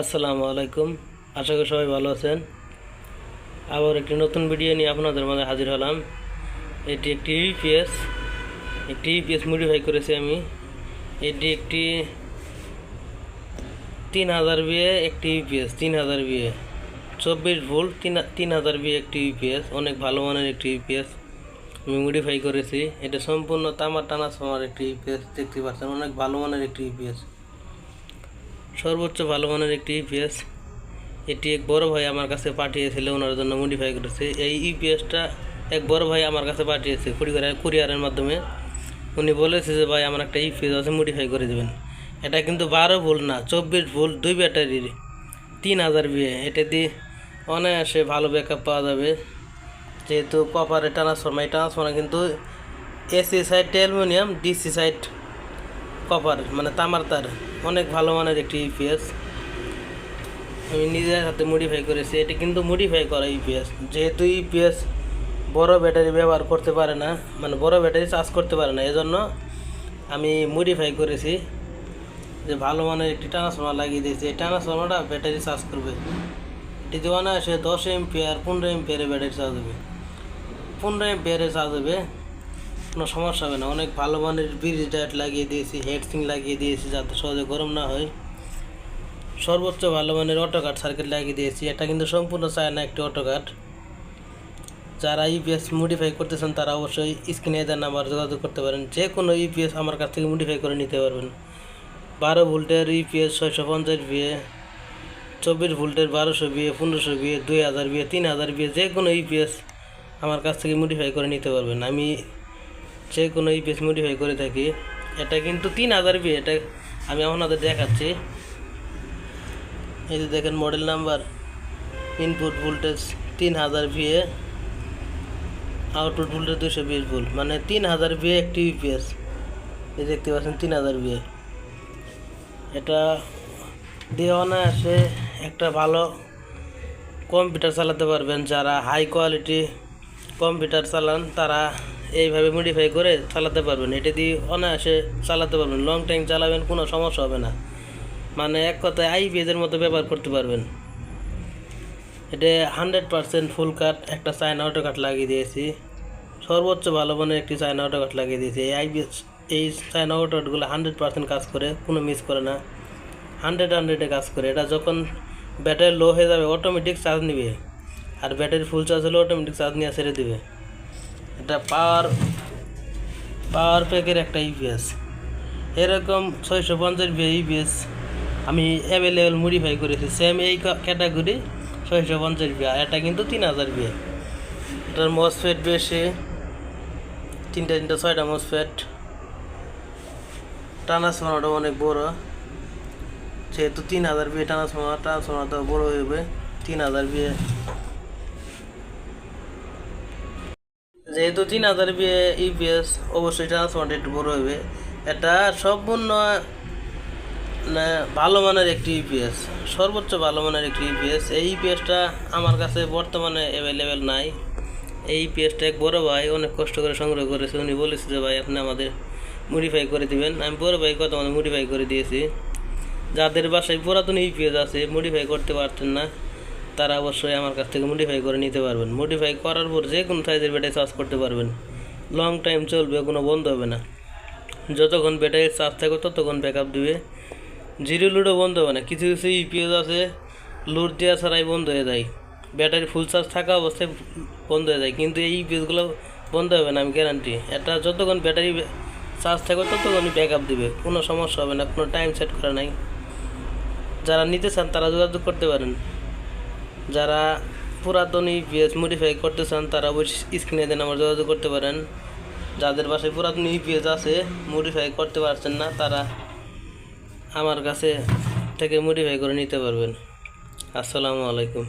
আসসালামু আলাইকুম। আশা করি সবাই ভালো আছেন। আবার একটি নতুন ভিডিও নিয়ে আপনাদের মাঝে হাজির হলাম। এটি একটি ইউপিএস। একটি ইউপিএস মডিফাই করেছি আমি। এটি একটি তিন হাজার বিয়ে একটি ইউপিএস। তিন হাজার বিয়ে চব্বিশ ভোল্ট, তিন তিন হাজার বিয়ে একটি ইউপিএস। অনেক ভালো মানের একটি ইউপিএস। আমি মডিফাই করেছি। এটা সম্পূর্ণ তামার টানা সমার একটি ইউপিএস। দেখতে পাচ্ছেন, অনেক ভালো মানের একটি ইউপিএস। সর্বোচ্চ ভালো মানের একটি ইপিএস এটি এক বড় ভাই আমার কাছে পাঠিয়েছিল, ওনার জন্য মডিফাই করেছে। এই ইপিএসটা এক বড় ভাই আমার কাছে পাঠিয়েছে কুরিয়ার কুরিয়ারের মাধ্যমে। উনি বলেছে যে, ভাই, আমার একটা ইপিএস আছে মডিফাই করে দেবেন। এটা কিন্তু বারো ভোল্ট না, চব্বিশ ভোল্ট, দুই ব্যাটারির। তিন হাজার বিয়ে এটা দিয়ে অনায়াসে ভালো ব্যাকআপ পাওয়া যাবে। যেহেতু কপারে ট্রান্সফর্মার এই ট্রান্সফর্মার কিন্তু AC side aluminium DC side copper মানে তামার তার, অনেক ভালো মানের একটি ইউপিএস আমি নিজের হাতে মডিফাই করেছি, এটি কিন্তু মডিফাই করা ইউপিএস যেহেতু ইউপিএস বড় ব্যাটারি ব্যবহার করতে পারে না মানে বড় ব্যাটারি চার্জ করতে পারে না, এজন্য আমি মডিফাই করেছি যে ভালো মানের একটি ট্রান্সফর্মার লাগিয়ে দিয়েছি। এই ট্রান্সফর্মারটা ব্যাটারি চার্জ করবে। এটি অনায়াসে দশ এম এমপিয়ার পনেরো এমপিয়ারে ব্যাটারি চার্জ হবে। পনেরো এমপিয়ারে চার্জ হবে। কোনো সমস্যা হবে না। অনেক ভালো মানের ব্রিজ ডায়েট লাগিয়ে দিয়েছি হেড সিং লাগিয়ে দিয়েছি যাতে সহজে গরম না হয়। সর্বোচ্চ ভালো মানের অটো কাট সার্কিট লাগিয়ে দিয়েছি। এটা কিন্তু সম্পূর্ণ চায় না একটি অটো কাট যারা ইপিএস মডিফাই করতেছেন, তারা অবশ্যই স্ক্রিনে দেওয়ার নাম্বার যোগাযোগ করতে পারেন। যে কোনো ইপিএস আমার কাছ থেকে মডিফাই করে নিতে পারবেন। বারো ভোল্টের ইপিএস ছয়শো পঞ্চাশ বিয়ে চব্বিশ ভোল্টের বারোশো বিয়ে পনেরোশো বিয়ে দুই হাজার বিয়ে তিন হাজার বিয়ে যে কোনো ইপিএস আমার কাছ থেকে মডিফাই করে নিতে পারবেন। আমি যে কোনো ইপিএস মডিফাই করে থাকি। এটা কিন্তু তিন হাজার বিয়ে এটা আমি আপনাদের দেখাচ্ছি। এই যে দেখেন মডেল নাম্বার ইনপুট ভোল্টেজ তিন হাজার বিয়ে আউটপুট ভোল্টেজ দুশো বিশ ভোল্ট মানে তিন হাজার বিয়ে একটি ইউপিএস এই দেখতে পাচ্ছেন তিন হাজার বিয়ে এটা দিয়ে অনায়াসে একটা ভালো কম্পিউটার চালাতে পারবেন, যারা হাই কোয়ালিটি কম্পিউটার চালান, তারা এইভাবে মডিফাই করে চালাতে পারবেন। এটা দিয়ে অনায়াসে চালাতে পারবেন। লং টাইম চালাবেন, কোনো সমস্যা হবে না। মানে এক কথায় আইপিএসের মতো ব্যবহার করতে পারবেন। এটা হান্ড্রেড পারসেন্ট ফুল কাট একটা চায়না অটো কাট লাগিয়ে দিয়েছি। সর্বোচ্চ ভালো মানের একটি চায়না অটো কাট লাগিয়ে দিয়েছি। এই আইপিএস এই চায়না অটো কাটগুলো হান্ড্রেড পারসেন্ট কাজ করে, কোনো মিস করে না। হান্ড্রেড হান্ড্রেডে কাজ করে। এটা যখন ব্যাটারি লো হয়ে যাবে অটোমেটিক চার্জ নিবে। আর ব্যাটারি ফুল চার্জ হলে অটোমেটিক চার্জ নিয়ে ছেড়ে দিবে। এটা পাওয়ার পাওয়ার প্যাকের একটা ইপিএস এরকম ছয়শো পঞ্চাশ ইপিএস আমি অ্যাভেলেবেল মডিফাই করেছি সেম এই ক্যাটাগরি ছয়শো পঞ্চাশ বি আর এটা কিন্তু তিন হাজার বি এটার মসফেট বেশি। তিনটা তিনটা, ছয়টা মসফেট ট্রান্সফর্মারটা অনেক বড়। যেহেতু তিন হাজার বিয়ে ট্রান্সফর্মার ট্রান্সফর্মারটা বড় হবে তিন হাজার বিয়ে যেহেতু তিন হাজার ইপিএস, অবশ্যই ট্রান্সফর্মারটা একটু বড় হবে এটা সম্পূর্ণ মানে ভালো মানের একটি ইপিএস, সর্বোচ্চ ভালো মানের একটি ইপিএস। এই ইপিএসটা আমার কাছে বর্তমানে অ্যাভেলেবেল নাই। এই ইপিএসটা এক বড় ভাই, অনেক কষ্ট করে সংগ্রহ করেছে। উনি বলেছে যে, ভাই, আপনি আমাদের মডিফাই করে দিবেন। আমি বড় ভাই কত মানে মডিফাই করে দিয়েছি। যাদের বাসায় পুরাতন ইপিএস আছে মডিফাই করতে পারতেন না। তারা অবশ্যই আমার কাছ থেকে মডিফাই করে নিতে পারবেন। মডিফাই করার পর যে কোনো সাইজের ব্যাটারি চার্জ করতে পারবেন। লং টাইম চলবে, কোনো বন্ধ হবে না। যতক্ষণ ব্যাটারি চার্জ থাকবে, ততক্ষণ ব্যাকআপ দিবে। জিরো লোডও বন্ধ হবে না। কিছু কিছু ইপিএস আছে লোড দেওয়া ছাড়াই বন্ধ হয়ে যায়। ব্যাটারি ফুল চার্জ থাকা অবস্থায় বন্ধ হয়ে যায়। কিন্তু এই ইপিএসগুলো বন্ধ হবে না, আমি গ্যারান্টি এটা যতক্ষণ ব্যাটারি চার্জ থাকবে, ততক্ষণই ব্যাকআপ দিবে। কোনো সমস্যা হবে না, কোনো টাইম সেট করা নাই। যারা নিতে চান, তারা যোগাযোগ করতে পারেন। যারা পুরাতন ইপিএস মডিফাই করতে চান, তারা অবশ্যই স্ক্রিনে দেন, আমার যোগাযোগ করতে পারেন। যাদের বাসায় পুরাতন ইপিএস আছে মডিফাই করতে পারছেন না, তারা আমার কাছে থেকে মডিফাই করে নিতে পারবেন। আসসালামু আলাইকুম।